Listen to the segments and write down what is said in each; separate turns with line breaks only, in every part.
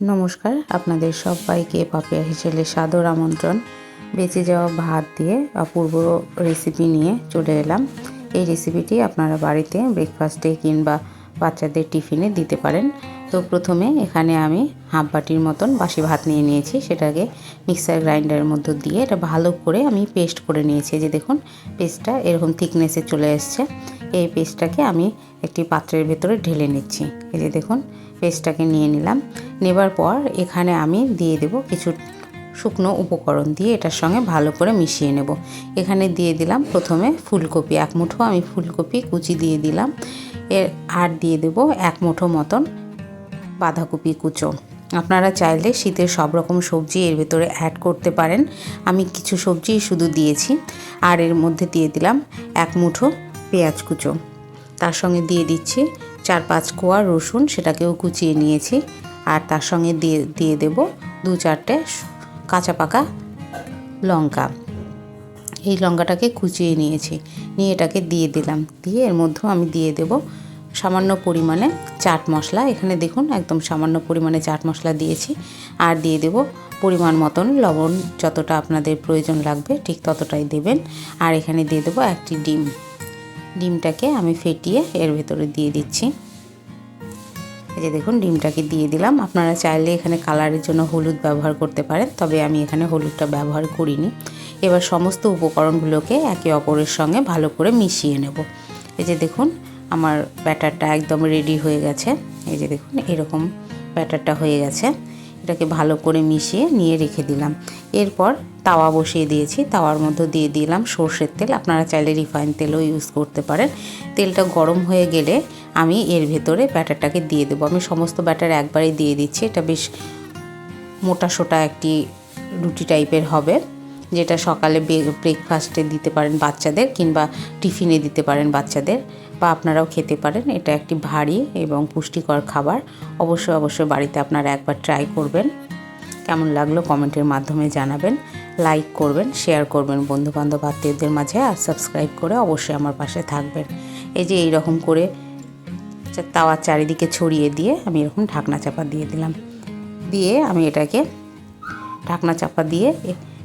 নমস্কার, আপনাদের সবাইকে পাপিয়া হিসেলে সাদর আমন্ত্রণ। বেঁচে যাওয়া ভাত দিয়ে অপূর্ব রেসিপি নিয়ে চলে এলাম। এই রেসিপিটি আপনারা বাড়িতে ব্রেকফাস্টে কিংবা বাচ্চাদের টিফিনে দিতে পারেন। তো প্রথমে এখানে আমি হাফ বাটির মতন বাসি ভাত নিয়ে নিয়েছি। সেটাকে মিক্সার গ্রাইন্ডারের মধ্যে দিয়ে এটা ভালো করে আমি পেস্ট করে নিয়েছি। যে দেখুন পেস্টটা এরকম থিকনেসে চলে এসছে। এই পেস্টটাকে আমি একটি পাত্রের ভেতরে ঢেলে নিচ্ছি। এই যে দেখুন পেস্টটাকে নিয়ে নিলাম। নেবার পর এখানে আমি দিয়ে দেব কিছু শুকনো উপকরণ দিয়ে এটার সঙ্গে ভালো করে মিশিয়ে নেব। এখানে দিয়ে দিলাম প্রথমে ফুলকপি, এক মুঠো আমি ফুলকপি কুচি দিয়ে দিলাম। এর আর দিয়ে দেব এক মুঠো মতন বাঁধাকপি কুচো। আপনারা চাইলে শীতের সব রকম সবজি এর ভেতরে অ্যাড করতে পারেন। আমি কিছু সবজি শুধু দিয়েছি। আর এর মধ্যে দিয়ে দিলাম এক মুঠো পেঁয়াজ কুচো। তার সঙ্গে দিয়ে দিচ্ছি চার পাঁচ কোয়া রসুন সেটাকেও কুচিয়ে নিয়েছি। আর তার সঙ্গে দিয়ে দিয়ে দেব দু চারটে কাঁচা পাকা লঙ্কা। এই লঙ্কাটাকে কুচিয়ে নিয়েছি। নিয়ে এটাকে দিয়ে দিলাম। দিয়ে এর মধ্যেও আমি দিয়ে দেব সামান্য পরিমাণে চাট মশলা। এখানে দেখুন একদম সামান্য পরিমাণে চাট মশলা দিয়েছি। আর দিয়ে দেব পরিমাণ মতন লবণ। যতটা আপনাদের প্রয়োজন লাগবে ঠিক ততটাই দেবেন। আর এখানে দিয়ে দেবো একটি ডিম। ডিমটাকে আমি ফেটিয়ে এর ভেতরে দিয়ে দিচ্ছি। এই যে দেখুন, ডিমটাকে দিয়ে দিলাম। আপনারা চাইলে এখানে কালারের জন্য হলুদ ব্যবহার করতে পারেন, তবে আমি এখানে হলুদটা ব্যবহার করিনি। এবার সমস্ত উপকরণগুলোকে একে অপরের সঙ্গে ভালো করে মিশিয়ে নেব। এই যে দেখুন, আমার ব্যাটারটা একদম রেডি হয়ে গেছে। এই যে দেখুন, এরকম ব্যাটারটা হয়ে গেছে। এটাকে ভালো করে মিশিয়ে নিয়ে রেখে দিলাম। এরপর তাওয়া বসিয়ে দিয়েছি। তাওয়ার মধ্যে দিয়ে দিলাম সর্ষের তেল। আপনারা চাইলে রিফাইন তেলও ইউজ করতে পারেন। তেলটা গরম হয়ে গেলে আমি এর ভেতরে ব্যাটারটাকে দিয়ে দেবো। আমি সমস্ত ব্যাটার একবারে দিয়ে দিচ্ছি। এটা বেশ মোটা সোটা একটি রুটি টাইপের হবে। যেটা সকালে ব্রেকফাস্টে দিতে পারেন বাচ্চাদের কিংবা টিফিনে দিতে পারেন বাচ্চাদের বা আপনারাও খেতে পারেন। এটা একটি ভারী এবং পুষ্টিকর খাবার। অবশ্যই অবশ্যই বাড়িতে আপনারা একবার ট্রাই করবেন। কেমন লাগল কমেন্টের মাধ্যমে জানাবেন। লাইক করবেন শেয়ার করবেন বন্ধুবান্ধব, আত্মীয়দের মাঝে আর সাবস্ক্রাইব করে অবশ্যই আমার পাশে থাকবেন। এই যে এই রকম করে তাওয়ার চারিদিকে ছড়িয়ে দিয়ে আমি এরকম ঢাকনা চাপা দিয়ে দিলাম। দিয়ে আমি এটাকে ঢাকনা চাপা দিয়ে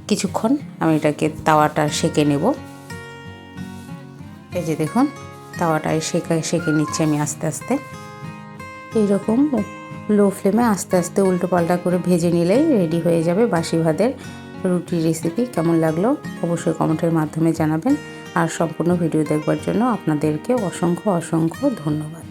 কিছুক্ষণ আমি এটাকে তাওয়াটা সেঁকে নেব। এই যে দেখুন তাওয়াটায় সেকে সেকে নিচ্ছি আমি আস্তে আস্তে। এইরকম লো ফ্লেমে আস্তে আস্তে উল্টো পাল্টা করে ভেজে নিলেই রেডি হয়ে যাবে বাসি ভাতের রুটি রেসিপি কেমন লাগল অবশ্যই কমেন্টের মাধ্যমে জানাবেন। আর সম্পূর্ণ ভিডিও দেখবার জন্য আপনাদেরকে অসংখ্য অসংখ্য ধন্যবাদ।